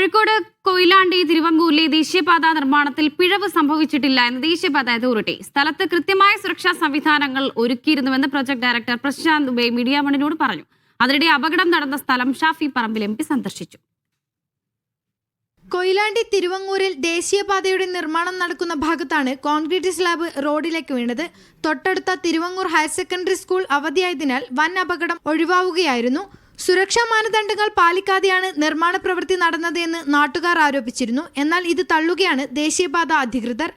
കോഴിക്കോട് കൊയിലാണ്ടി തിരുവങ്കൂരിലെ ദേശീയപാത നിർമ്മാണത്തിൽ പിഴവ് സംഭവിച്ചിട്ടില്ല എന്ന് ദേശീയപാത അതോറിറ്റി. സ്ഥലത്ത് കൃത്യമായ സുരക്ഷാ സംവിധാനങ്ങൾ ഒരുക്കിയിരുന്നുവെന്ന് project director Prashant Dube media വണിനോട് പറഞ്ഞു. അതിനിടെ അപകടം നടന്ന സ്ഥലം ഷാഫി പറമ്പിൽ എം സന്ദർശിച്ചു. കൊയിലാണ്ടി തിരുവങ്ങൂരിൽ ദേശീയപാതയുടെ നിർമ്മാണം നടക്കുന്ന ഭാഗത്താണ് കോൺക്രീറ്റ് സ്ലാബ് റോഡിലേക്ക് വീണത്. തൊട്ടടുത്ത തിരുവങ്ങൂർ ഹയർ സെക്കൻഡറി സ്കൂൾ അവധിയായതിനാൽ വൻ അപകടം ഒഴിവാവുകയായിരുന്നു. സുരക്ഷാ മാനദണ്ഡങ്ങൾ പാലിക്കാതെയാണ് നിർമ്മാണ പ്രവൃത്തി നടന്നതെന്ന് നാട്ടുകാർ ആരോപിച്ചിരുന്നു. എന്നാൽ ഇത് തള്ളുകയാണ് ദേശീയപാത അധികൃതർ.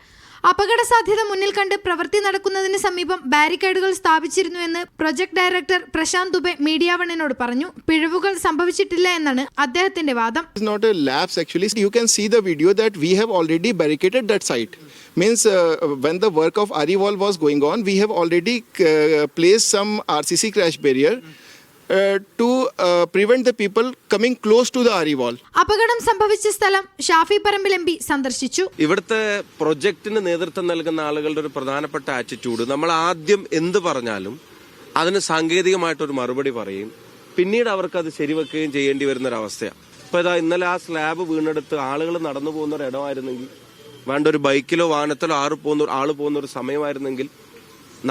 അപകട സാധ്യത മുന്നിൽ കണ്ട് പ്രവൃത്തി നടക്കുന്നതിന് സമീപം ബാരിക്കേഡുകൾ സ്ഥാപിച്ചിരുന്നു എന്ന് project director Prashant Dube media വണ്ണിനോട് പറഞ്ഞു. പിഴവുകൾ സംഭവിച്ചിട്ടില്ല എന്നാണ് അദ്ദേഹത്തിന്റെ വാദം. It's not a lapse actually. You can see the video that we have already barricaded that site. Means uh, when the work of Ari wall was going on, we have already uh, placed some RCC uh, to uh, prevent the people coming close to the Ari wall. അപകടം സംഭവിച്ച സ്ഥലം Shafi Parambil M P സന്ദർശിച്ചു. ഇവിടുത്തെ പ്രൊജക്ടിന് നേതൃത്വം നൽകുന്ന ആളുകളുടെ ഒരു പ്രധാനപ്പെട്ട ആറ്റിറ്റ്യൂഡ് നമ്മൾ ആദ്യം എന്ത് പറഞ്ഞാലും അതിന് സാങ്കേതികമായിട്ടൊരു മറുപടി പറയും. പിന്നീട് അവർക്ക് അത് ശരിവെക്കുകയും ചെയ്യേണ്ടി വരുന്ന ഒരു അവസ്ഥയാണ്. ഇപ്പൊ ഇതാ ഇന്നലെ ആ സ്ലാബ് വീണെടുത്ത് ആളുകൾ നടന്നു പോകുന്ന ഒരു ഇടമായിരുന്നെങ്കിൽ വേണ്ട ഒരു ബൈക്കിലോ വാഹനത്തിലോ ആറ് പോകുന്ന ആൾ പോകുന്ന ഒരു സമയമായിരുന്നെങ്കിൽ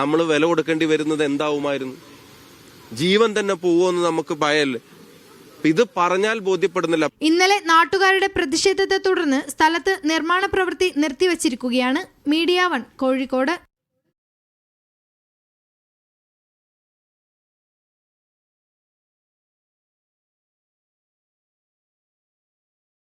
നമ്മൾ വില കൊടുക്കേണ്ടി വരുന്നത് എന്താവുമായിരുന്നു? ജീവൻ തന്നെ പോവുമെന്ന് നമുക്ക് ഭയല്ലേ? ഇത് പറഞ്ഞാൽ ബോധ്യപ്പെടുന്നില്ല. ഇന്നലെ നാട്ടുകാരുടെ പ്രതിഷേധത്തെ തുടർന്ന് സ്ഥലത്ത് നിർമ്മാണ പ്രവൃത്തി നിർത്തിവച്ചിരിക്കുകയാണ് മീഡിയ വൺ കോഴിക്കോട്.